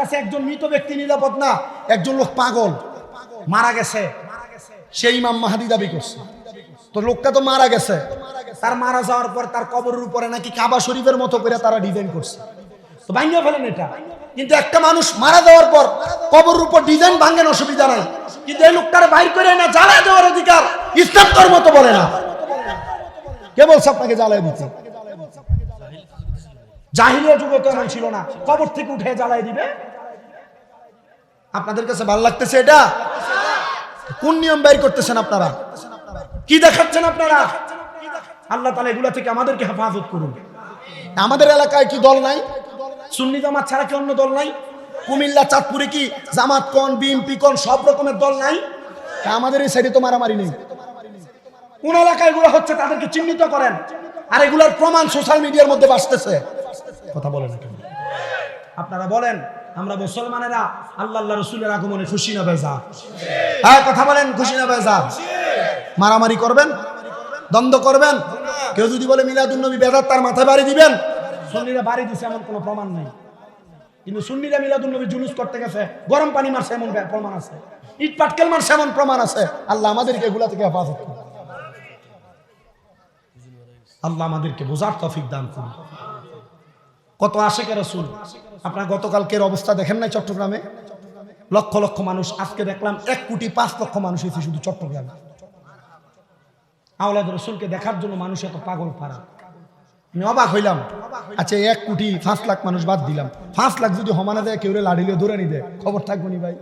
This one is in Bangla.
কাছে একজন মৃত ব্যক্তি নিরাপদ না, একজন লোক পাগল, মারা গেছে। সেই ইমাম মাহাদি দাবি করছে। তো লোকটা তো মারা গেছে। তার মারা যাওয়ার পর তার কবরের উপরে নাকি কাবা শরীফের মতো করে তারা ডিজাইন করছে। তো ভাঙিয়ে ফেলেন এটা। কিন্তু একটা মানুষ মারা যাওয়ার পর কবরের উপর ডিজাইন ভাঙেন অসুবিধা নাই। কিন্তু এই লোকটার বাইর করে না জ্বালায় দেওয়ার অধিকার ইসলাম তোর মতো বলে না। কে বলছে আপনাকে জ্বালায় দিতে? জাহিলিয়া যুগে তো এমন ছিল না। কবর থেকে উঠে জ্বালায় দিবে। আপনাদের কাছে ভালো লাগতেছে এটা? কোন নিয়ম বের করতেছেন আপনারা? কি দেখাচ্ছেন আপনারা? আল্লাহ তালা এগুলা থেকে আমাদেরকে হেফাজত করুন। আমাদের এলাকায় কি দল নাই? সুন্নি জামাত ছাড়া কি অন্য দল নাই? কুমিল্লা, চাঁদপুরে কি জামাত কন, বিএনপি কন, সব রকমের দল নাই? আমাদের এই সাইডে তো মারামারি নেই। কোন এলাকায় এগুলো হচ্ছে তাদেরকে চিহ্নিত করেন। আর এগুলোর প্রমাণ সোশ্যাল মিডিয়ার মধ্যে বাসতেছে। কথা বলেন? আপনারা বলেন আমরা মুসলমানেরা আল্লাহ আল্লাহ রসুলের আগমনে খুশি না বেজা? হ্যাঁ কথা বলেন খুশি না বেজা? মারামারি করবেন? দ্বন্দ্ব করবেন? কেউ যদি বলে মিলাদুল নবী বেজার তার মাথায় বাড়ি দিবেন? সুন্নিরা বাড়ি দিছে এমন কোনো প্রমাণ নেই। কিন্তু সুন্নিরা মিলাদুল নবী জুলুস করতে গেছে গরম পানি মারছে এমন প্রমাণ আছে। ইট পাটকেল মারছে এমন প্রমাণ আছে। আল্লাহ আমাদেরকে এগুলা থেকে হেফাজত করুন। আল্লাহ আমাদেরকে বোঝার তফিক দান করুন। কত আশেকে রসুল? আপনার গতকালকের অবস্থা দেখেন নাই চট্টগ্রামে? লক্ষ লক্ষ মানুষ। আজকে দেখলাম এক কোটি পাঁচ লক্ষ মানুষ হয়েছে শুধু চট্টগ্রামে। আওলাদ রসুলকে দেখার জন্য মানুষ এত পাগল পারা আমি অবাক হইলাম। আচ্ছা এক কোটি পাঁচ লাখ মানুষ বাদ দিলাম। পাঁচ লাখ যদি হমানা দেয় কেউ লাড়িলে ধরে নি দেয়। খবর থাকব নি ভাই।